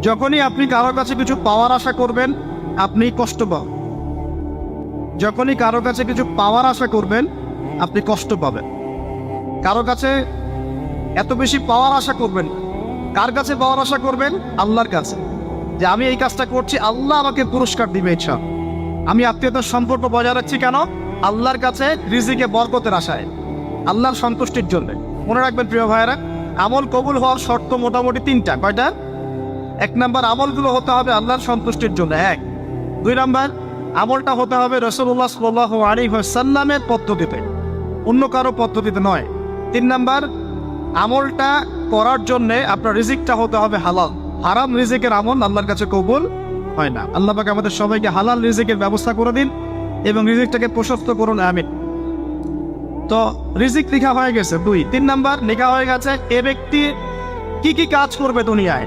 যখনই আপনি কারও কাছে কিছু পাওয়ার আশা করবেন, আপনি কষ্ট পাবেন। যখনই কারও কাছে কিছু পাওয়ার আশা করবেন, আপনি কষ্ট পাবেন। কারও কাছে এত বেশি পাওয়ার আশা করবেন। কার কাছে পাওয়ার আশা করবেন? আল্লাহর কাছে। যে আমি এই কাজটা করছি, আল্লাহ আমাকে পুরস্কার দিবে ইচ্ছা আমি আত্মীয়তার সম্পর্ক বজায় রাখছি কেন? আল্লাহর কাছে রিজিকে বরকতের আশায়। আল্লাহর সন্তুষ্টির জন্য। মনে রাখবেন প্রিয় ভাইয়েরা, আমল কবুল হওয়ার শর্ত মোটামুটি তিনটা। কয়টা? এক নাম্বার আমলগুলো হতে হবে আল্লাহর সন্তুষ্টির জন্য, এক। দুই নাম্বার, আমলটা হতে হবে রসুল্লাহ সাল্লাহ আলী সাল্লামের পদ্ধতিতে, অন্য কারও পদ্ধতিতে নয়। তিন নাম্বার, আমলটা করার জন্যে আপনার রিজিকটা হতে হবে হালাল। হারাম রিজিকের আমল আল্লাহর কাছে কবুল হয় না। আল্লাহ পাক আমাদের সবাইকে হালাল রিজিকের ব্যবস্থা করে দিন এবং রিজিকটাকে প্রশস্ত করুন, আমিন। তো রিজিক লেখা হয়ে গেছে, দুই। তিন নাম্বার লেখা হয়ে গেছে, এ ব্যক্তি কি কি কাজ করবে দুনিয়ায়?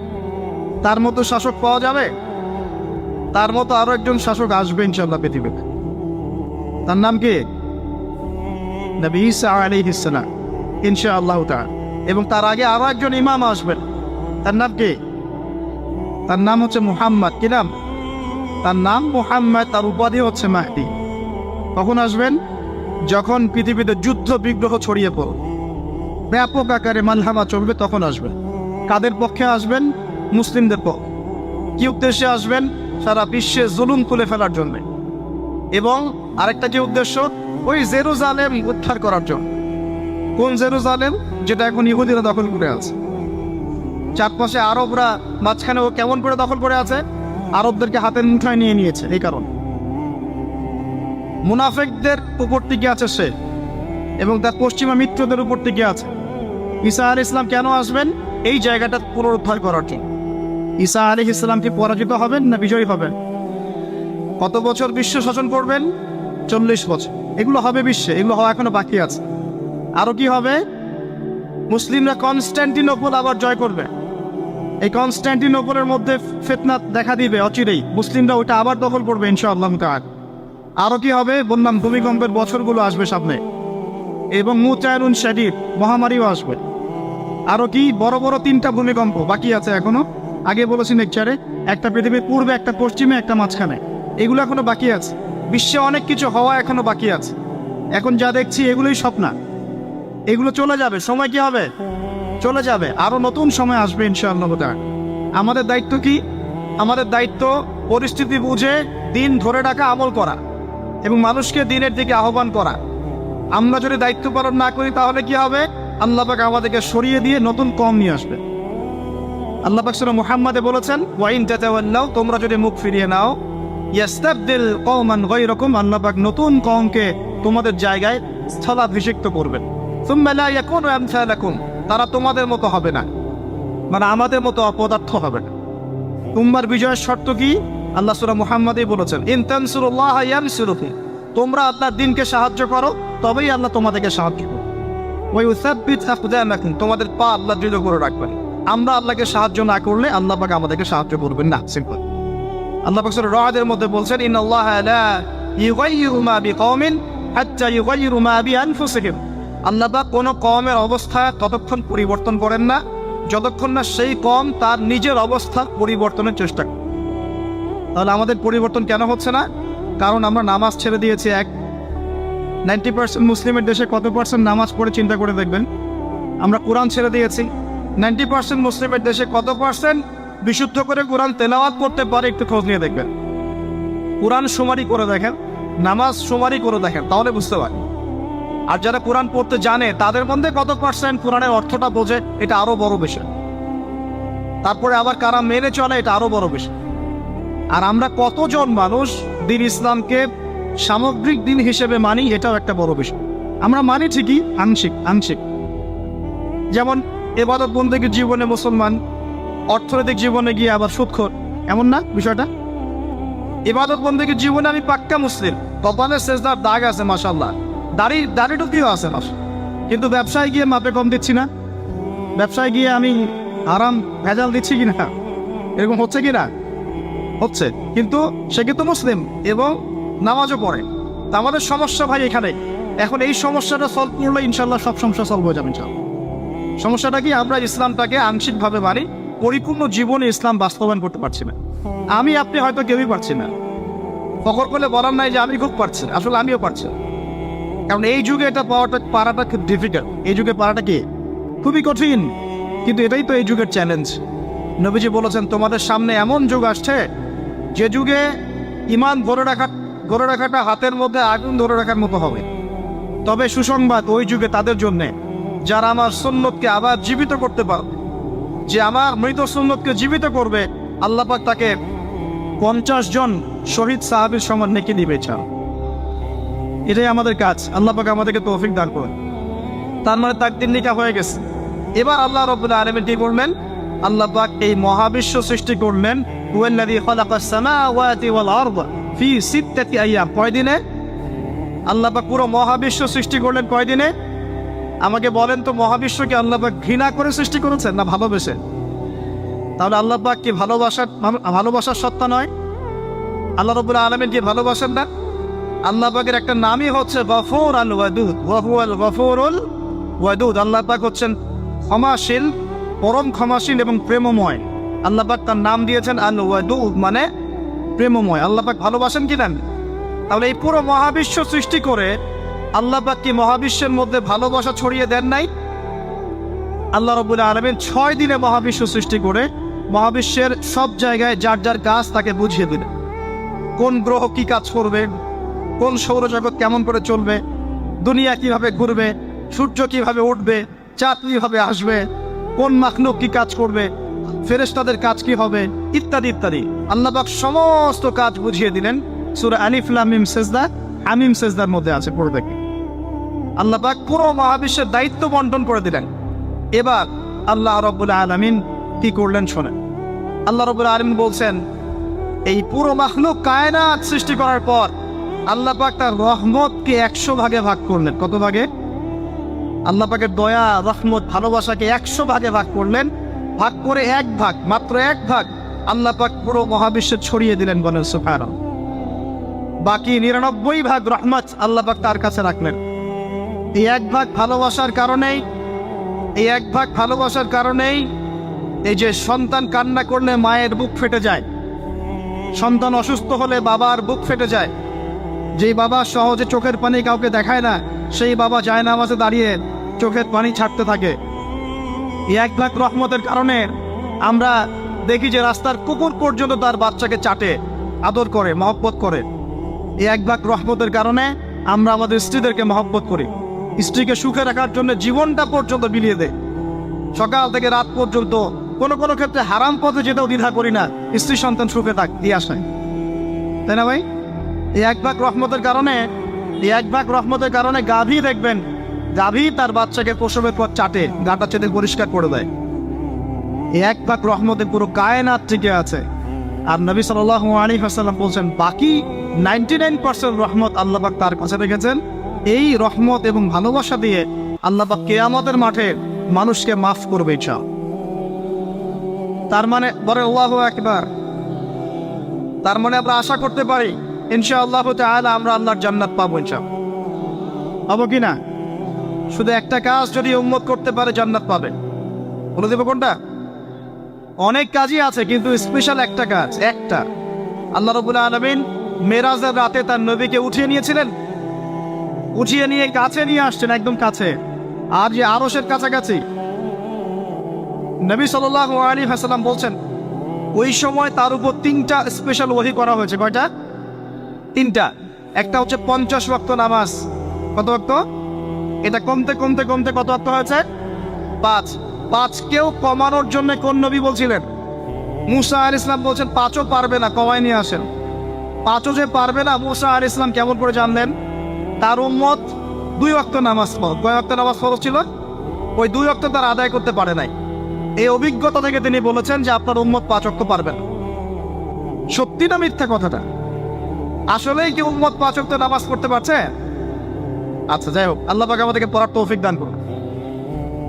তার মতো শাসক পাওয়া যাবে? তার মতো আরও একজন শাসক আসবে ইনশাল্লাহ পৃথিবীতে। তার নাম কি? ইনশাআল্লাহ তাআলা। এবং তার আগে আরও একজন ইমাম আসবেন। তার নাম কি? তার নাম হচ্ছে মুহাম্মদ। কি নাম? তার নাম মুহাম্মদ, তার উপাধি হচ্ছে মাহদি। কখন আসবেন? যখন পৃথিবীতে যুদ্ধ বিগ্রহ ছড়িয়ে পড়ো ব্যাপক আকারে মালহামা চলবে, তখন আসবেন। কাদের পক্ষে আসবেন? মুসলিমদের পক্ষে কি উদ্দেশ্যে আসবেন? সারা বিশ্বে জুলুম তুলে ফেলার জন্য। এবং আরেকটা যে উদ্দেশ্য, ওই জেরুজালেম উদ্ধার করার জন্য। কোন জেরুজালেম? যেটা এখন ইহুদিরা দখল করে আছে। চারপাশে আরবরা মাঝখানে ও কেমন করে দখল করে আছে? আরবদেরকে হাতের মুঠায় নিয়ে নিয়েছে, এই কারণ। মুনাফেকদের উপর টিকে আছে সে, এবং তার পশ্চিমা মিত্রদের উপর টিকে আছে। ঈসা আল ইসলাম কেন আসবেন? এই জায়গাটা পুনরুদ্ধার করার জন্য। ঈসা আলী ইসলাম কি পরাজিত হবেন না বিজয়ী হবেন? কত বছর বিশ্ব শাসন করবেন? চল্লিশ বছর। এগুলো হবে বিশ্বে, এগুলো হওয়া এখনও বাকি আছে। আরও কি হবে? মুসলিমরা কনস্ট্যান্টিনোপল আবার জয় করবে। এই কনস্ট্যান্টিনোপলের মধ্যে ফেতনা দেখা দিবে অচিরেই। মুসলিমরা ওটা আবার দখল করবে ইনশাআল্লাহ তাআলা। আরও কি হবে? বললাম, ভূমিকম্পের বছরগুলো আসবে সামনে। এবং মুচায়রুন শাদিদ, মহামারীও আসবে। আরও কি? বড় বড় তিনটা ভূমিকম্প বাকি আছে এখনও। আগে বলেছি নেকচারে, একটা পৃথিবীর পূর্বে, একটা পশ্চিমে, একটা মাঝখানে। এগুলো এখনও বাকি আছে। বিশ্বে অনেক কিছু হওয়া এখনও বাকি আছে। এখন যা দেখছি এগুলোই স্বপ্ন। এগুলো চলে যাবে। সময় কি হবে? চলে যাবে। আরও নতুন সময় আসবে, ইনশাআল্লাহ। আমাদের দায়িত্ব কি? আমাদের দায়িত্ব পরিস্থিতি বুঝে দিন ধরে রাখা আমল করা এবং মানুষকে দিনের দিকে আহ্বান করা। আমরা যদি দায়িত্ব পালন না করি তাহলে কি হবে? আল্লাহ পাক আমাদেরকে সরিয়ে দিয়ে নতুন কম নিয়ে আসবে। আল্লাহ পাক সুরা মুহাম্মাদে বলেছেন, ওয়াইন তাতাওয়াল্লাও তোমরা যদি মুখ ফিরিয়ে নাও, ইয়াস্তাবদিল কওমান গায়রাকুম, আল্লাহ পাক নতুন কওমকে তোমাদের জায়গায় স্থলাভিষিক্ত করবেন। সুম্মা লা ইয়াকুনু আমসালাকুম, তারা তোমাদের মতো হবে না। মানে আমাদের মতো অপদার্থ হবে না। তোমার বিজয়ের শর্ত কি? আল্লাহ সুরা মুহাম্মাদই বলেছেন, ইন তানসুরুল্লাহ ইয়ানসুরুকুম তোমরা আপনার দিনকে সাহায্য করো, তবেই আল্লাহ তোমাদেরকে সাহায্য করবে। ওই উসাব্বিত তোমাদের পা আল্লাহ দৃঢ় করে রাখবেন। আমরা আল্লাহকে সাহায্য না করলে আল্লাহ পাক আমাদেরকে সাহায্য করবেন না। সিম্পল আল্লাহ পাক রাদের মধ্যে বলছেন, ইন্নাল্লাহ লা ইউগাইয়িরু মা বিকওমিন হাত্তা ইউগাইয়িরু মা বিআনফুসিহিম। আল্লাহ পাক কোন কওমের অবস্থা ততক্ষণ পরিবর্তন করেন না, যতক্ষণ না সেই কম তার নিজের অবস্থা পরিবর্তনের চেষ্টা করে। তাহলে আমাদের পরিবর্তন কেন হচ্ছে না? কারণ আমরা নামাজ ছেড়ে দিয়েছি, এক। নাইনটি পার্সেন্ট মুসলিমের দেশে কত পার্সেন্ট নামাজ পড়ে চিন্তা করে দেখবেন? আমরা কোরআন ছেড়ে দিয়েছি নাইনটি পার্সেন্ট মুসলিমের দেশে কত পার্সেন্ট? বিশুদ্ধ করে কোরআন তেলাওয়াত করতে পারে, একটু খোঁজ নিয়ে দেখবেন। কোরআন সুমারি করে দেখেন, নামাজ সুমারি করে দেখেন, তাহলে বুঝতে পারেন। আর যারা কোরআন পড়তে জানে, তাদের মধ্যে কত পার্সেন্ট কোরআনের অর্থটা বোঝে, এটা আরও বড় বিষয়। তারপরে আবার কারা মেনে চলে, এটা আরও বড় বিষয়। আর আমরা কতজন মানুষ দিন ইসলামকে সামগ্রিক দিন হিসেবে মানি, এটাও একটা বড় বিষয়। আমরা মানি ঠিকই, আংশিক আংশিক। যেমন এবাদত বন্দীকে জীবনে মুসলমান, অর্থনৈতিক জীবনে গিয়ে আবার সুৎখর। এমন না বিষয়টা? ইবাদত বন্দীকে জীবনে আমি পাক্কা মুসলিম। কপালে শেষদার দাগ আছে মাসাল্লাহ দাড়ি দাড়ি টুকিও আছে মাস কিন্তু ব্যবসায় গিয়ে মাপে কম দিচ্ছি না। ব্যবসায় গিয়ে আমি আরাম ভেজাল দিচ্ছি কিনা? এরকম হচ্ছে কিনা? হচ্ছে। কিন্তু সে কিন্তু মুসলিম এবং নামাজও পড়ে। তা আমাদের সমস্যা ভাই এখানে। এখন এই সমস্যাটা সলভ করলে ইনশাল্লাহ সব সমস্যা সলভ হয়ে যাবে ইনশাল্লাহ সমস্যাটা কি? আমরা ইসলামটাকে আংশিকভাবে মানি, পরিপূর্ণ জীবনে ইসলাম বাস্তবায়ন করতে পারছি না। আমি, আপনি হয়তো কেউই পারছি না। ফখর করলে বলার নাই যে আমি খুব পারছি। আসলে আমিও পারছি। কারণ এই যুগে এটা পাওয়াটা, পারাটা খুব ডিফিকাল্ট এই যুগে পারাটা কি? খুবই কঠিন। কিন্তু এটাই তো এই যুগের চ্যালেঞ্জ নবীজি বলেছেন, তোমাদের সামনে এমন যুগ আসছে, যে যুগে ইমান ধরে রাখা, ধরে রাখাটা হাতের মধ্যে আগুন ধরে রাখার মতো হবে। তবে সুসংবাদ ওই যুগে তাদের জন্যে যারা আমার সুন্নতকে আবার জীবিত করতে পারবে যে আমার মৃত সুন্নতকে জীবিত করবে আল্লাপাক তাকে পঞ্চাশ জন শহীদ সাহাবির সমান নেকি দিবে চাও এটাই আমাদের কাজ। আল্লাপাক আমাদেরকে তৌফিক দান করুন। তার মানে তাকদিন নিকা হয়ে গেছে। এবার আল্লাহ রবুল্লা আলমের কি করলেন আল্লাহ পাক এই মহাবিশ্ব সৃষ্টি করলেন, হুয়াল্লাযী খালাকাস সামাওয়াতি ওয়াল আরদ ফি সিত্তাতি আইয়াম। কয় দিনে আল্লাহ পাক পুরো মহাবিশ্ব সৃষ্টি করলেন কয় দিনে আমাকে বলেন তো মহাবিশ্বকে আল্লাহ পাক ঘৃণা করে সৃষ্টি করেছেন না ভালোবেসে? তাহলে আল্লাপাক কি ভালোবাসার ভালোবাসার সত্তা নয়? আল্লাহ রবুল্লা আলমের কি ভালোবাসেন না? আল্লাহ পাকের একটা নামই হচ্ছে গফুর আল ওয়াদুদ। ওয়াহুয়াল গফুরুল ওয়াদুদ। আল্লাহ পাক হচ্ছেন ক্ষমাশীল, পরম ক্ষমাশীল এবং প্রেমময়। আল্লাহ পাক তার নাম দিয়েছেন আল ওয়াদুদ মানে প্রেমময়। আল্লাহ পাক ভালোবাসেন কি না তাহলে এই পুরো মহাবিশ্ব সৃষ্টি করে আল্লাহ পাক কি মহাবিশ্বের মধ্যে ভালোবাসা ছড়িয়ে দেন নাই? আল্লাহ রবুল্লা আলমিন ছয় দিনে মহাবিশ্ব সৃষ্টি করে মহাবিশ্বের সব জায়গায় যার যার কাজ তাকে বুঝিয়ে দিলেন। কোন গ্রহ কি কাজ করবে? কোন সৌরজগৎ কেমন করে চলবে? দুনিয়া কীভাবে ঘুরবে? সূর্য কীভাবে উঠবে? চাঁদ কীভাবে আসবে? কোন মাখনুক কি কাজ করবে? ফেরেশতাদের কাজ কি হবে? ইত্যাদি ইত্যাদি। আল্লাহবাক সমস্ত কাজ বুঝিয়ে দিলেন। সুরা আলিফলামিম সেজদা আমিম সেজদার মধ্যে আছে, পড়ে দেখে আল্লাহবাক পুরো মহাবিশ্বের দায়িত্ব বন্টন করে দিলেন। এবার আল্লাহ রব্বুল আলমিন কি করলেন শোনেন। আল্লাহ রব্বুল আলমিন বলছেন, এই পুরো মাখলুক কায়নাত সৃষ্টি করার পর আল্লাহ পাক তার রহমতকে একশো ভাগে ভাগ করলেন। কত ভাগে? আল্লাহ পাকের দয়া, রহমত, ভালোবাসাকে একশো ভাগে ভাগ করলেন। ভাগ করে এক ভাগ, মাত্র এক ভাগ আল্লাহ পাক পুরো মহাবিশ্বে ছড়িয়ে দিলেন বলেন সুফার বাকি নিরানব্বই ভাগ রহমত আল্লাহ পাক তার কাছে রাখলেন। এই এক ভাগ ভালোবাসার কারণেই, এই এক ভাগ ভালোবাসার কারণেই এই যে সন্তান কান্না করলে মায়ের বুক ফেটে যায়। সন্তান অসুস্থ হলে বাবার বুক ফেটে যায়। যেই বাবা সহজে চোখের পানি কাউকে দেখায় না, সেই বাবা যায় না মাঝে দাঁড়িয়ে চোখের পানি ছাড়তে থাকে। এই এক ভাগ রহমতের কারণে আমরা দেখি যে রাস্তার কুকুর পর্যন্ত তার বাচ্চাকে চাটে, আদর করে, মহব্বত করে। এই এক ভাগ রহমতের কারণে আমরা আমাদের স্ত্রীদেরকে মহব্বত করি। স্ত্রীকে সুখে রাখার জন্য জীবনটা পর্যন্ত বিলিয়ে দেয়। সকাল থেকে রাত পর্যন্ত কোনো কোনো ক্ষেত্রে হারাম পথে যেতেও দ্বিধা করি না। স্ত্রী সন্তান সুখে থাক, দিয়ে আসায় তাই না ভাই? এই এক ভাগ রহমতের কারণে, এই এক ভাগ রহমতের কারণে গাভী দেখবেন, গাভী তার বাচ্চাকে প্রসবের পর চাটে, গাটা চেতে পরিষ্কার করে দেয়। এই এক ভাগ রহমতে পুরো কায়নাত টিকে আছে। আর নবী সাল আলী হাসাল্লাম বলছেন, বাকি নাইনটি নাইন পার্সেন্ট রহমত আল্লাহবাক তার কাছে রেখেছেন। এই রহমত এবং ভালোবাসা দিয়ে আল্লাহবাক কেয়ামতের মাঠে মানুষকে মাফ করবে চাও তার মানে বলে আল্লাহ একবার তার মানে আমরা আশা করতে পারি ইনশা আল্লাহ তাহলে আমরা আল্লাহর জান্নাত পাবো ইনশা পাবো কি না? শুধু একটা কাজ যদি উম্মত করতে পারে জান্নাত পাবে। বলে দেবো কোনটা? অনেক কাজই আছে কিন্তু স্পেশাল একটা কাজ, একটা। আল্লাহ রবুল্লা আলমিন মেরাজের রাতে তার নবীকে উঠিয়ে নিয়েছিলেন উঠিয়ে নিয়ে কাছে নিয়ে আসছেন, একদম কাছে। আর যে আরসের কাছাকাছি। নবী সাল আলী হাসালাম বলছেন, ওই সময় তার উপর তিনটা স্পেশাল ওহি করা হয়েছে। কয়টা? তিনটা। একটা হচ্ছে পঞ্চাশ ওয়াক্ত নামাজ। কত ওয়াক্ত? এটা কমতে কমতে কমতে কত ওয়াক্ত হয়েছে? পাঁচ। পাঁচকেও কমানোর জন্য কোন নবী বলছিলেন? মুসা আল ইসলাম বলছেন, পাঁচও পারবে না, কমায় নিয়ে আসেন। পাঁচও যে পারবে না, মুসা আল ইসলাম কেমন করে জানলেন? তার উম্মত দুই অক্ত নামাজ ফরজ কয় অক্ত নামাজ ফরজ ছিল? ওই দুই অক্ত তার আদায় করতে পারে নাই। এই অভিজ্ঞতা থেকে তিনি বলেছেন যে আপনার উম্মত পাঁচ অক্ত পারবেন সত্যি না মিথ্যা কথাটা? আসলেই কি উম্মত পাঁচ অক্ত নামাজ পড়তে পারছে? আচ্ছা যাই হোক, আল্লাহ পাক আমাদেরকে পড়ার তৌফিক দান করুন।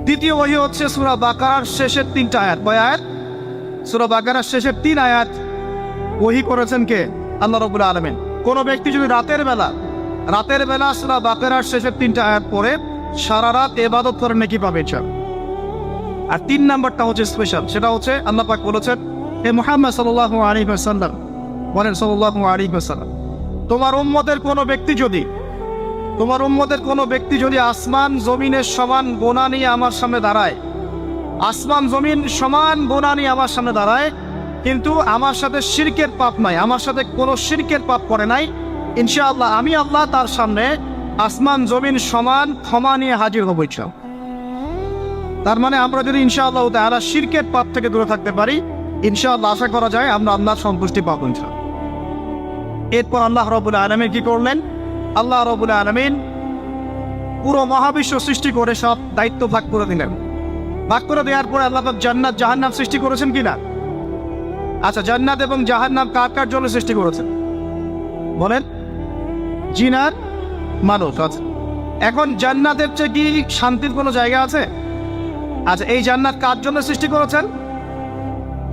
দ্বিতীয় ওহি হচ্ছে সুরা বাকারার শেষের তিনটা আয়াত। কয় আয়াত? সুরা বাকারার শেষের তিন আয়াত। ওহি করেছেন কে? আল্লাহ রবুল্লা আলমেন। কোনো ব্যক্তি যদি রাতের বেলা রাতের বেলা সুরা বাকারার শেষের তিনটা আয়াত পরে সারা রাত এবাদত করে নাকি পাবে ইচ্ছা? আর তিন নাম্বারটা হচ্ছে স্পেশাল সেটা হচ্ছে আল্লাহ পাক বলেছেন, হে মোহাম্মদ সাল্লাহ আলী সাল্লাম বলেন সাল্লাহ আলী সাল্লাম তোমার উম্মতের কোনো ব্যক্তি যদি, তোমার উম্মতের কোনো ব্যক্তি যদি আসমান জমিনের সমান গোনা নিয়ে আমার সামনে দাঁড়ায়, আসমান জমিন সমান গোনা নিয়ে আমার সামনে দাঁড়ায়, কিন্তু আমার সাথে শিরকের পাপ নাই, আমার সাথে কোনো শিরকের পাপ করে নাই ইনশাআল্লাহ, আমি আল্লাহ তার সামনে আসমান, জমিন, সমান ক্ষমা নিয়ে হাজির হব ইচ্ছা তার মানে আমরা যদি ইনশাআল্লাহ তারা শিরকের পাপ থেকে দূরে থাকতে পারি, ইনশাআল্লাহ আশা করা যায় আমরা আল্লাহ সন্তুষ্টি পাবো ইনশাআল্লাহ। এরপর আল্লাহ রবুল আলমিন কি করলেন? আল্লাহ রবুল আলমিন পুরো মহাবিশ্ব সৃষ্টি করে সব দায়িত্ব ভাগ করে দিলেন। ভাগ করে দেওয়ার পরে আল্লাহ জান্নাত, জাহান্নাম সৃষ্টি করেছেন কিনা? আচ্ছা জান্নাত এবং জাহান্নাম কার কার জন্য সৃষ্টি করেছেন? বলেন। জিনার মানুষ আচ্ছা এখন জান্নাতের চেয়ে কি শান্তির কোনো জায়গা আছে? আচ্ছা এই জান্নাত কার জন্য সৃষ্টি করেছেন?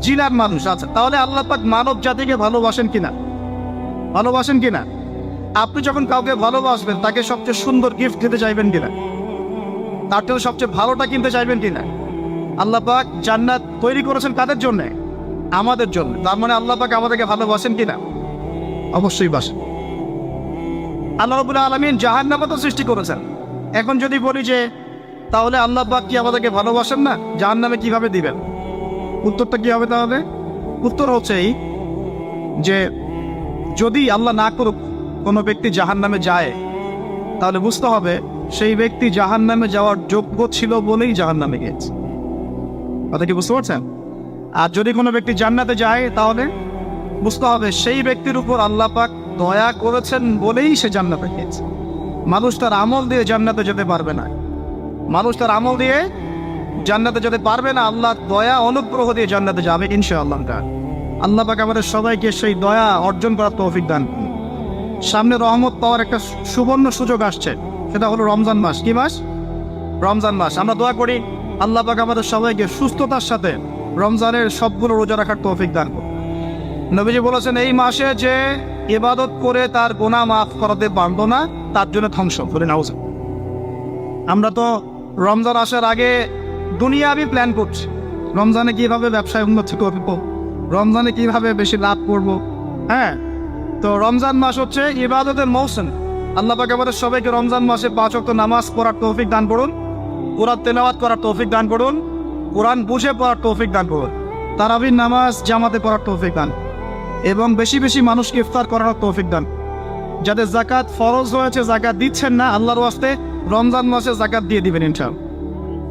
জিনার মানুষ। আচ্ছা তাহলে আল্লাহ পাক মানব জাতিকে ভালোবাসেন কিনা? ভালোবাসেন কিনা? আপনি যখন কাউকে ভালোবাসবেন, তাকে সবচেয়ে সুন্দর গিফট দিতে চাইবেন কিনা? তার জন্য সবচেয়ে ভালোটা কিনতে চাইবেন কিনা? আল্লাহ পাক জান্নাত তৈরি করেছেন কাদের জন্য? আমাদের জন্য। তার মানে আল্লাহ পাক আমাদেরকে ভালোবাসেন কিনা? অবশ্যই বাসেন। আল্লাহ রবুল্লাহ আলমিন জাহান্নামও তো সৃষ্টি করেছেন। এখন যদি বলি যে, তাহলে আল্লাহ পাক কি আমাদেরকে ভালোবাসেন না? জাহান্নামে কীভাবে দিবেন? উত্তরটা কি হবে তাহলে? উত্তর হচ্ছে এই যে, যদি আল্লাহ না করুক, কোনো ব্যক্তি জাহান নামে যায়, তাহলে বুঝতে হবে সেই ব্যক্তি জাহান নামে যাওয়ার যোগ্য ছিল বলেই জাহান নামে গিয়েছে। কথা কি বুঝতে পারছেন? আর যদি কোনো ব্যক্তি জান্নাতে যায়, তাহলে বুঝতে হবে সেই ব্যক্তির উপর আল্লাহ পাক দয়া করেছেন বলেই সে জান্নাতে গিয়েছে। মানুষ তার আমল দিয়ে জান্নাতে যেতে পারবে না। মানুষ তার আমল দিয়ে জান্নাতে যেতে পারবে না। আল্লাহ দয়া, অনুগ্রহ দিয়ে জান্নাতে যাবে ইনশাআল্লাহ। আল্লাহ পাক আমাদের সবাইকে সেই দয়া অর্জন করার তৌফিক দান। সামনে রহমত পাওয়ার একটা সুবর্ণ সুযোগ আসছে। সেটা হলো রমজান মাস। কি মাস? রমজান মাস। আমরা দোয়া করি, আল্লাহ পাক আমাদের সবাইকে সুস্থতার সাথে রমজানের সবগুলো রোজা রাখার তৌফিক দান করুন। নবীজি বলেছেন, এই মাসে যে ইবাদত করে তার গোনা মাফ করাতে পারল না, তার জন্য ধ্বংস করে নাও আমরা তো রমজান আসার আগে দুনিয়াবি প্ল্যান করছি। রমজানে কীভাবে ব্যবসায় উন্নতি করব? রমজানে কীভাবে বেশি লাভ করব? হ্যাঁ তো রমজান মাস হচ্ছে ইবাদতের মৌসুম। আল্লাহ পাক আমাদের সবাইকে রমজান মাসে পাঁচ অক্ট নামাজ পড়ার তৌফিক দান করুন, কোরআন তেলাওয়াত করার তৌফিক দান করুন, কোরআন বুঝে পড়ার তৌফিক দান করুন তারাবির নামাজ জামাতে পড়ার তৌফিক দান। এবং বেশি বেশি মানুষকে ইফতার করার তৌফিক দান। যাদের জাকাত ফরজ হয়েছে জাকাত দিচ্ছেন না আল্লাহর ওয়াস্তে, রমজান মাসে জাকাত দিয়ে দিবেন ইনশাল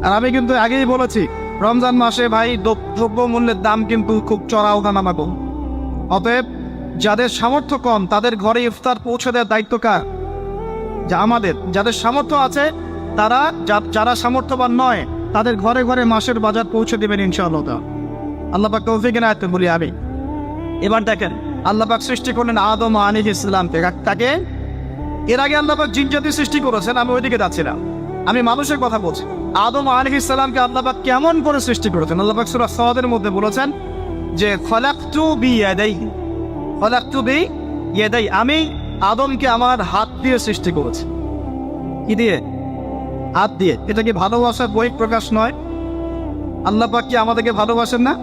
আর আমি কিন্তু আগেই বলেছি, রমজান মাসে ভাই দ্রব- দ্রব্যমূল্যের দাম কিন্তু খুব চড়া কম অতএব যাদের সামর্থ্য কম, তাদের ঘরে ইফতার পৌঁছে দেওয়ার দায়িত্ব কার? যা আমাদের। যাদের সামর্থ্য আছে, তারা যারা সামর্থ্যবান নয়, তাদের ঘরে ঘরে মাসের বাজার পৌঁছে দেবেন ইনশাআল্লাহ। আল্লাহ পাক এনায়েত বলি আমি এবার দেখেন আল্লাহ পাক সৃষ্টি করলেন আদম আলী ইসলামকে। তাকে এর আগে আল্লাহ পাক জিন জাতি সৃষ্টি করেছেন, আমি ওইদিকে যাচ্ছিলাম আমি মানুষের কথা বলছি। আদম আলী ইসলামকে আল্লাহ পাক কেমন করে সৃষ্টি করেছেন? আল্লাহ পাক সূরা সাদের মধ্যে বলেছেন যে, খলাকতু বি ইয়াদাই খলাকতু বি ইয়াদাই আমি আদমকে আমার হাত দিয়ে সৃষ্টি করেছি। কি দিয়ে? হাত দিয়ে। এটা কি ভালোবাসার বই প্রকাশ নয়? আল্লাহ পাক কি আমাদেরকে ভালোবাসেন না?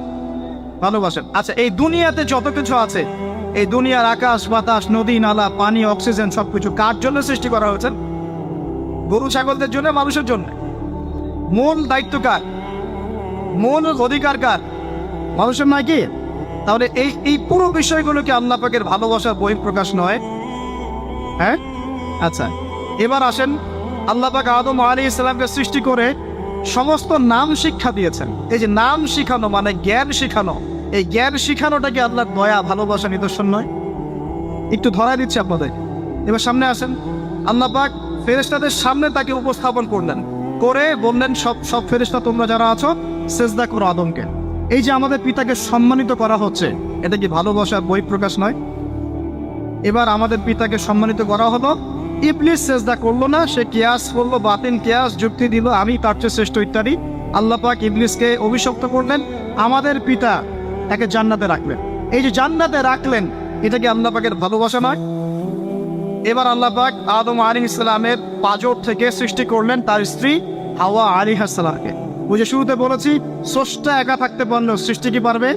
ভালোবাসেন। আচ্ছা এই দুনিয়াতে যত কিছু আছে, এই দুনিয়ার আকাশ, বাতাস, নদী, নালা, পানি, অক্সিজেন সবকিছু কার জন্য সৃষ্টি করা হয়েছে? গরু, ছাগলদের জন্য, মানুষের জন্য। মূল দায়িত্ব কার? মূল অধিকার কার? মানুষের নয় কি? তাহলে এই এই পুরো বিষয়গুলোকে আল্লাহ পাকের ভালোবাসার বহিঃপ্রকাশ নয়। হ্যাঁ? আচ্ছা এবার আসেন আল্লাহ পাক আদম আলী ইসলামকে সৃষ্টি করে সমস্ত নাম শিক্ষা দিয়েছেন। এই যে নাম শিখানো মানে জ্ঞান শিখানো। এই জ্ঞান শিখানোটা কি আল্লাহর দয়া, ভালোবাসা, নিদর্শন নয়। একটু ধরাই দিচ্ছি আপনাদের। এবার সামনে আসেন। আল্লাহ পাক ফেরেশতাদের সামনে তাকে উপস্থাপন করলেন। করে বললেন, সব সব ফেরেশতা তোমরা যারা আছো, সেজদা করো আদমকে। এই যে আমাদের পিতাকে সম্মানিত করা হচ্ছে, এটা কি ভালোবাসার প্রকাশ নয়? এবার আমাদের পিতাকে সম্মানিত করা হলো। ইবলিস সেজদা করল না, সে কিয়াস করল বাতিন কিয়াস, যুক্তি দিল, আমি তার চেয়ে শ্রেষ্ঠ ইত্যাদি। আল্লাহ পাক ইবলিসকে অভিশপ্ত করলেন, আমাদের পিতা তাকে জান্নাতে রাখলেন। এই যে জান্নাতে রাখলেন এটা কি আল্লাহ পাকের ভালোবাসা নয়। এবার আল্লাহ পাক আদম আলী ইসলামের পাজর থেকে সৃষ্টি করলেন তার স্ত্রী হাওয়া আলী হাসালামকে বুঝে শুরুতে বলেছি, স্রষ্টা একা থাকতে পারলেও সৃষ্টি কি পারবে?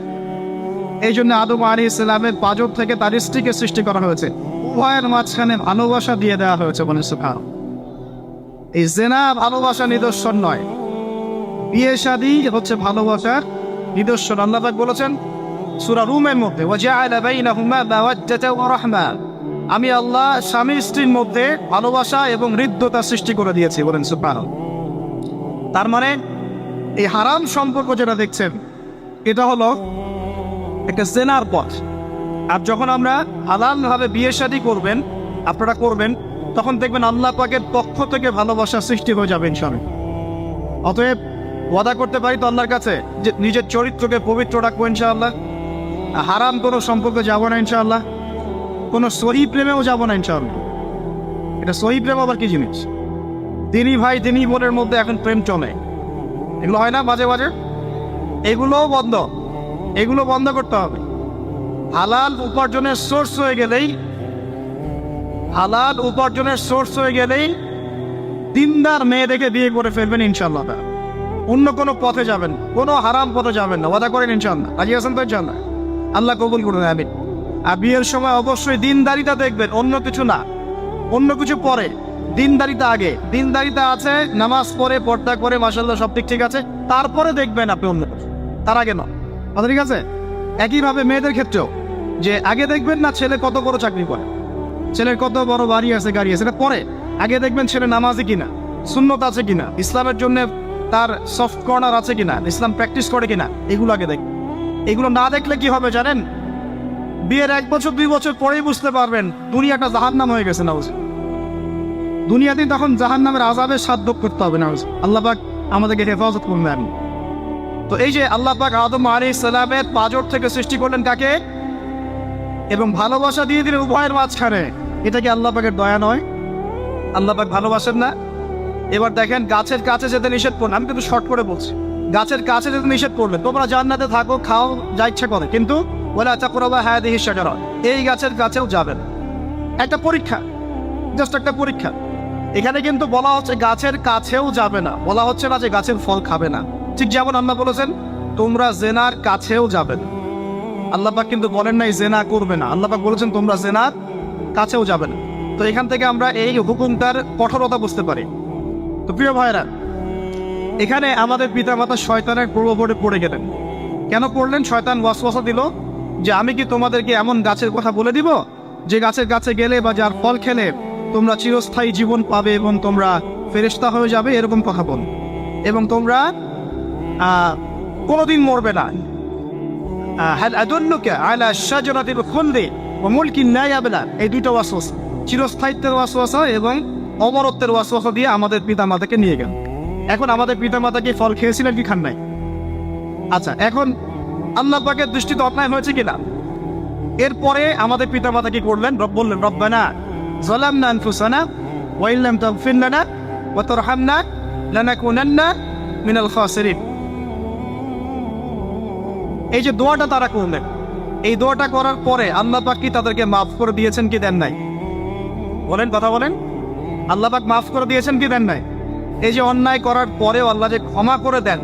এই জন্য আদম আলী ইসলামের পাজর থেকে তার স্ত্রীকে সৃষ্টি করা হয়েছে। উভয়ের মাঝখানে ভালোবাসা দিয়ে দেওয়া হয়েছে বলে সুখান এই জেনা ভালোবাসা নিদর্শন নয়। বিয়ে শাদী হচ্ছে ভালোবাসার নিদর্শন। আল্লাহ বলেছেন সূরা রুমের মধ্যে আমি আল্লাহ স্বামী স্ত্রীর মধ্যে ভালোবাসা এবং হৃদ্যতা সৃষ্টি করে দিয়েছি বলেন সুবহান তার মানে এই হারাম সম্পর্ক যেটা দেখছেন, এটা হলো একটা জেনার পথ। আর যখন আমরা হালালভাবে বিয়ে শাদী করবেন, আপনারা করবেন, তখন দেখবেন আল্লাহ পাকের পক্ষ থেকে ভালোবাসা সৃষ্টি হয়ে যাবে ইনশাল্লাহ অতএব ওয়াদা করতে পারি তো আল্লাহর কাছে যে নিজের চরিত্রকে পবিত্র রাখব ইনশাআল্লাহ। হারাম কোনো সম্পর্কে যাব না ইনশাআল্লাহ। কোনো সহি প্রেমেও যাব না ইনশাআল্লাহ। এটা সহি প্রেম আবার কি জিনিস? তিনি ভাই, তিনি বোনের মধ্যে এখন প্রেম চলে। এগুলো হয় না মাঝে মাঝে? এগুলোও বন্ধ। এগুলো বন্ধ করতে হবে। হালাল উপার্জনের সোর্স হয়ে গেলেই, হালাল উপার্জনের সোর্স হয়ে গেলেই দিনদার মেয়ে দেখে বিয়ে করে ফেলবেন ইনশাল্লাহ অন্য কোনো পথে যাবেন কোনো হারাম পথে যাবেন না। ওয়াদা করেন ইনশাল্লাহ রাজি আছেন তো ইনশাল্লাহ আল্লাহ কবুল করুন আমি আর বিয়ের সময় অবশ্যই দিনদারিতা দেখবেন, অন্য কিছু না। অন্য কিছু পরে দিনদারিতা আগে। দিনদারিতা আছে, নামাজ পড়ে, পর্দা করে মাসাল্লাহ সব দিক ঠিক আছে। তারপরে দেখবেন আপনি অন্য কিছু। তার আগে কথা ঠিক আছে? একইভাবে মেয়েদের ক্ষেত্রেও, যে আগে দেখবেন না ছেলে কত বড় চাকরি করে। ছেলের কত বড় বাড়ি আছে, গাড়ি আছে, এটা পরে। আগে দেখবেন ছেলে নামাজে কিনা, সুন্নত আছে কিনা, ইসলামের জন্য তার সফট কর্নার আছে কিনা, ইসলাম প্র্যাকটিস করে কিনা, এগুলো আগে দেখ এগুলো না দেখলে কি হবে জানেন? বিয়ের এক বছর, দুই বছর পরেই বুঝতে পারবেন দুনিয়াটা জাহান নাম হয়ে গেছে না দুনিয়াতে তখন জাহান নামের আজাবের সাধ্য করতে হবে না আল্লাহ পাক আমাদেরকে হেফাজত করবেন তো এই যে আল্লাহ পাক আদম আলী ইসলামের পাজর থেকে সৃষ্টি করলেন কাকে? এবং ভালোবাসা দিয়ে দিলেন উভয়ের মাঝখানে। এটা কি আল্লাহ পাকের দয়া নয়? আল্লাহ পাক ভালোবাসেন না? এবার দেখেন গাছের কাছে যেতে নিষেধ করলেন। আমি কিন্তু শর্ট করে বলছি। গাছের কাছে যেতে নিষেধ করলেন। তোমরা জান্নাতে থাকো, খাও, যা ইচ্ছা করে। কিন্তু বলে আচ্ছা করবা হ্যাঁ দেখি সেটা এই গাছের কাছেও যাবেন। একটা পরীক্ষা। জাস্ট একটা পরীক্ষা। এখানে কিন্তু বলা হচ্ছে গাছের কাছেও যাবে না। বলা হচ্ছে না যে গাছের ফল খাবে না। ঠিক যেমন আল্লাহ বলেছেন, তোমরা জেনার কাছেও যাবে না। আল্লাপাক কিন্তু বলেন নাই, জেনা করবে না। আল্লাপাক বলেছেন, তোমরা জেনার কাছেও যাবে না। তো এখান থেকে আমরা এই হুকুমটার কঠোরতা বুঝতে পারি। তো প্রিয় ভাইরা এখানে আমাদের পিতামাতা শয়তানের প্রভাবে পড়ে গেলেন। কেন পড়লেন? শয়তান ওয়াসওয়াসা দিল যে, আমি কি তোমাদেরকে এমন গাছের কথা বলে দিব যে, গাছের কাছে গেলে বা যার ফল খেলে তোমরা চিরস্থায়ী জীবন পাবে এবং তোমরা ফেরেশতা হয়ে যাবে? এরকম কথা বল। এবং তোমরা কোনোদিন মরবে না। হাল আদুল্লুকে আলা শাহজনাতিল খুন্দে ও মুলকি ন্যায় আবেলা এই দুইটা ওয়াসওয়াস। চিরস্থায়িত্বের ওয়াসওয়াসা এবং অমরত্বের ওয়াসওয়াসা দিয়ে আমাদের পিতা মাতাকে নিয়ে গেল। এখন আমাদের পিতা মাতাকে ফল খেয়েছিলেন কি খান নাই? আচ্ছা এখন আল্লাহ পাকের দৃষ্টিতে অন্যায় হয়েছে কিনা? এরপরে আমাদের পিতা মাতা কি করলেন? রব বললেন, রব্বানা জলাম না আনফুসানা ওয়াইল্লাম তাগফির না ওয়া তারহামনা লানাকুনান্না মিনাল খাসিরিন। এই যে দোয়াটা তারা করলেন, এই দোয়াটা করার পরে আল্লাহ পাক কি তাদেরকে মাফ করে দিয়েছেন কি দেন নাই? বলেন, কথা বলেন। আল্লাহ পাক মাফ করে দিয়েছেন কি দেন নাই? এই যে অন্যায় করার পরেও আল্লাহ যে ক্ষমা করে দেন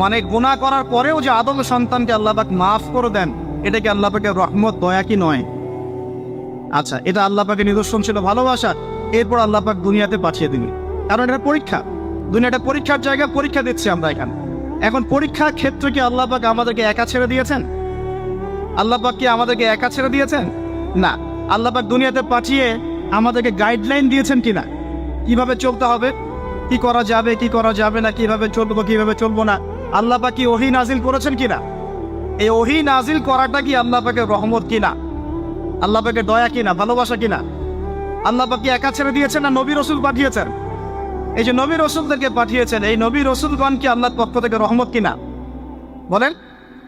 মানে গুনাহ করার পরেও যে আদম সন্তানকে আল্লাহ পাক মাফ করে দেন, এটা কি আল্লাহ পাকের রহমত, দয়া কি নয়? আচ্ছা এটা আল্লাহ পাকের নিদর্শন ছিল ভালোবাসা, এরপর আল্লাহ পাক দুনিয়াতে পাঠিয়ে দিন কারণ এটা পরীক্ষা। দুনিয়াটা পরীক্ষার জায়গা, পরীক্ষা দিচ্ছি আমরা এখানে। এখন পরীক্ষার ক্ষেত্রে কি আল্লাহ পাক আমাদেরকে একা ছেড়ে দিয়েছেন? আল্লাহ পাক কি আমাদেরকে একা ছেড়ে দিয়েছেন? না, আল্লাহ পাক দুনিয়াতে পাঠিয়ে আমাদেরকে গাইডলাইন দিয়েছেন কি না কীভাবে চলতে হবে? কি করা যাবে, কি করা যাবে না, কীভাবে চলবো কীভাবে চলবো না? আল্লাহ পাক কি ওহি নাজিল করেছেন কিনা? এই ওহি নাজিল করাটা কি আল্লাহ পাকের রহমত কিনা? আল্লাহ পাকের দয়া কিনা, ভালোবাসা কিনা? আল্লাহ পাক কি একা ছেড়ে দিয়েছেন না নবী রসুল পাঠিয়েছেন? এই যে নবী রসুলদেরকে পাঠিয়েছেন, এই নবী রসুলগণ কি আল্লাহর পক্ষ থেকে রহমত কিনা? বলেন,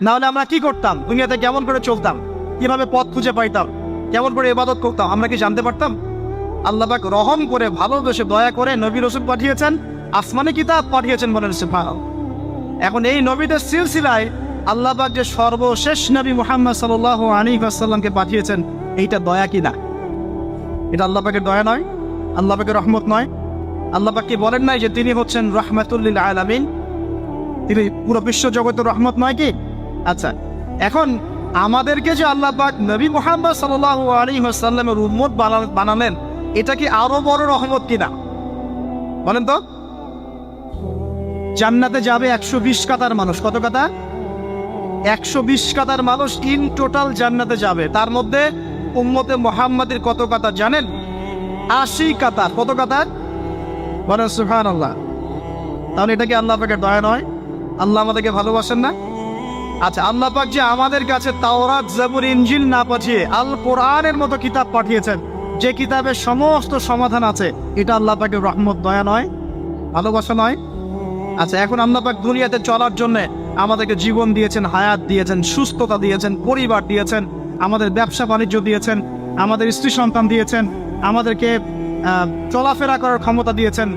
না হলে আমরা কি করতাম? দুনিয়াতে কেমন করে চলতাম? কীভাবে পথ খুঁজে পাইতাম? কেমন করে ইবাদত করতাম? আমরা কি জানতে পারতাম? আল্লাহ পাক রহম করে, ভালোবেসে দয়া করে নবী রসুল পাঠিয়েছেন, আসমানি কিতাব পাঠিয়েছেন বলেন। এখন এই নবীদের সিলসিলায় আল্লাহ পাক যে সর্বশেষ নবী মোহাম্মদ সাল্লাল্লাহু আলাইহি ওয়াসাল্লামকে পাঠিয়েছেন, এইটা দয়া কিনা? এটা আল্লাহ পাকের দয়া নয় আল্লাহ পাকের রহমত নয় আল্লাহ পাক কি বলেন নাই যে তিনি হচ্ছেন রহমাতুল্লিল আলামিন। তিনি পুরো বিশ্ব জগতের রহমত নয় কি? আচ্ছা এখন আমাদেরকে যে আল্লাহ নবী মোহাম্মদ সাল্লাল্লাহু আলাইহি ওয়াসাল্লামের উম্মত বানা- বানালেন, এটা কি আরও বড় রহমত কিনা? বলেন তো। জান্নাতে যাবে একশো বিশ কাতার মানুষ। কত কাতা? একশো বিশ কাতার মানুষ ইন টোটাল জান্নাতে যাবে। তার মধ্যে উম্মতে মোহাম্মদের কত কাতার জানেন? আশি কাতার। কত কাতার? বলেন সুহান আল্লাহ তাহলে এটা কি আল্লাহ পাকের দয়া নয়? আল্লাহ আমাদেরকে ভালোবাসেন না? আচ্ছা আল্লাহ পাক যে আমাদের কাছে তাওরাত, জাবুর, ইনজিল না পাঠিয়ে আল কোরআনের মতো কিতাব পাঠিয়েছেন, যে কিতাবের সমস্ত সমাধান আছে, এটা আল্লাহ পাকের রহমত, দয়া নয়? ভালোবাসা নয়? আচ্ছা এখন আল্লাহ পাক দুনিয়াতে চলার জন্য আমাদেরকে জীবন দিয়েছেন, হায়াত দিয়েছেন, সুস্থতা দিয়েছেন, পরিবার দিয়েছেন, আমাদের ব্যবসা বাণিজ্য দিয়েছেন, আমাদের স্ত্রী সন্তান দিয়েছেন, আমাদেরকে চলাফেরা করার ক্ষমতা দিয়েছেন।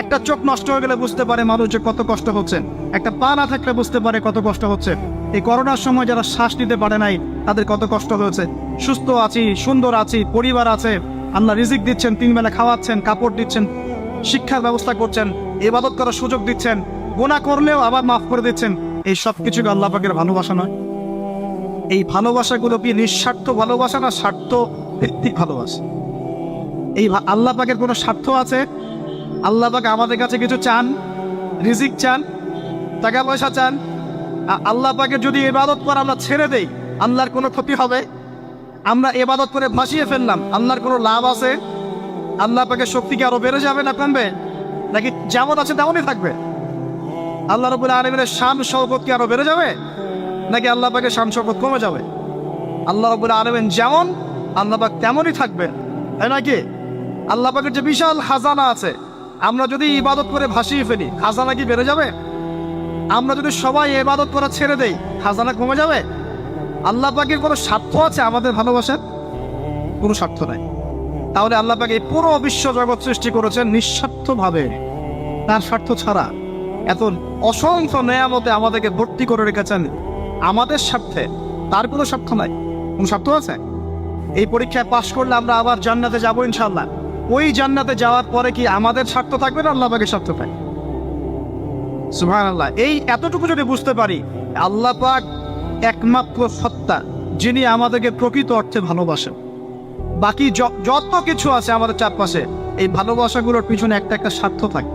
একটা চোখ নষ্ট হয়ে গেলে বুঝতে পারে মানুষ যে কত কষ্ট হচ্ছে। একটা পা না থাকলে বুঝতে পারে কত কষ্ট হচ্ছে। এই করোনার সময় যারা শ্বাস নিতে পারে নাই, তাদের কত কষ্ট হয়েছে। সুস্থ আছি, সুন্দর আছি, পরিবার আছে। আল্লাহ রিজিক দিচ্ছেন, তিন বেলা খাওয়াচ্ছেন, কাপড় দিচ্ছেন, শিক্ষার ব্যবস্থা করছেন এবাদত করার সুযোগ দিচ্ছেন। গোনা করলেও আবার মাফ করে দিচ্ছেন। এই সব কিছুকে আল্লাহ ভালোবাসা নয়। এই ভালোবাসাগুলো কি নিঃস্বার্থ ভালোবাসা না স্বার্থ ভিত্তিক ভালোবাসা। এই আল্লাহ পাকের কোনো স্বার্থ আছে? আল্লাহ পাক আমাদের কাছে কিছু চান, রিজিক চান, টাকা পয়সা চান আল্লাহ পাকে যদি ইবাদত করে আমরা ছেড়ে দেই, আল্লাহর কোনো ক্ষতি হবে? আমরা এবাদত করে ভাসিয়ে ফেললাম, আল্লাহর কোনো লাভ আছে? আল্লাহ পাকের শক্তি কি আরও বেড়ে যাবে না কমবে? নাকি যেমন আছে তেমনই থাকবে? আল্লাহ রবুল্লা আলমিনের শান শৌকত কি আরও বেড়ে যাবে? নাকি আল্লাহ পাকে শান শৌকত কমে যাবে? আল্লাহ রবুল্লা আলমিন যেমন, আল্লাহ পাক তেমনই থাকবে তাই নাকি আল্লাহ পাকের যে বিশাল খাজানা আছে, আমরা যদি ইবাদত করে ভাসিয়ে ফেলি, খাজানা কি বেড়ে যাবে? আমরা যদি সবাই ইবাদত করা ছেড়ে দেই, খাজানা কমে যাবে? আল্লাহ কোনো স্বার্থ আছে আমাদের ভালোবাসার? কোনো স্বার্থ নাই। তাহলে আল্লাহ পাক এই পুরো বিশ্ব জগৎ সৃষ্টি করেছেন নিঃস্বার্থভাবে। তার স্বার্থ ছাড়া এত অসংখ্য নেয়ামতে আমাদেরকে ভর্তি করে রেখেছেন আমাদের স্বার্থে। তার কোনো স্বার্থ নাই। কোন স্বার্থ আছে? এই পরীক্ষায় পাশ করলে আমরা আবার জান্নাতে যাব ইনশাল্লাহ ওই জান্নাতে যাওয়ার পরে কি আমাদের স্বার্থ থাকবে না? আল্লাহ পাকের স্বার্থ থাকবে। সুহান আল্লাহ এই এতটুকু যদি বুঝতে পারি, আল্লাহ পাক একমাত্র সত্তা, যিনি আমাদেরকে প্রকৃত অর্থে ভালোবাসেন। বাকি যত কিছু আছে আমাদের চারপাশে, এই ভালোবাসাগুলোর পিছনে একটা একটা স্বার্থ থাকে।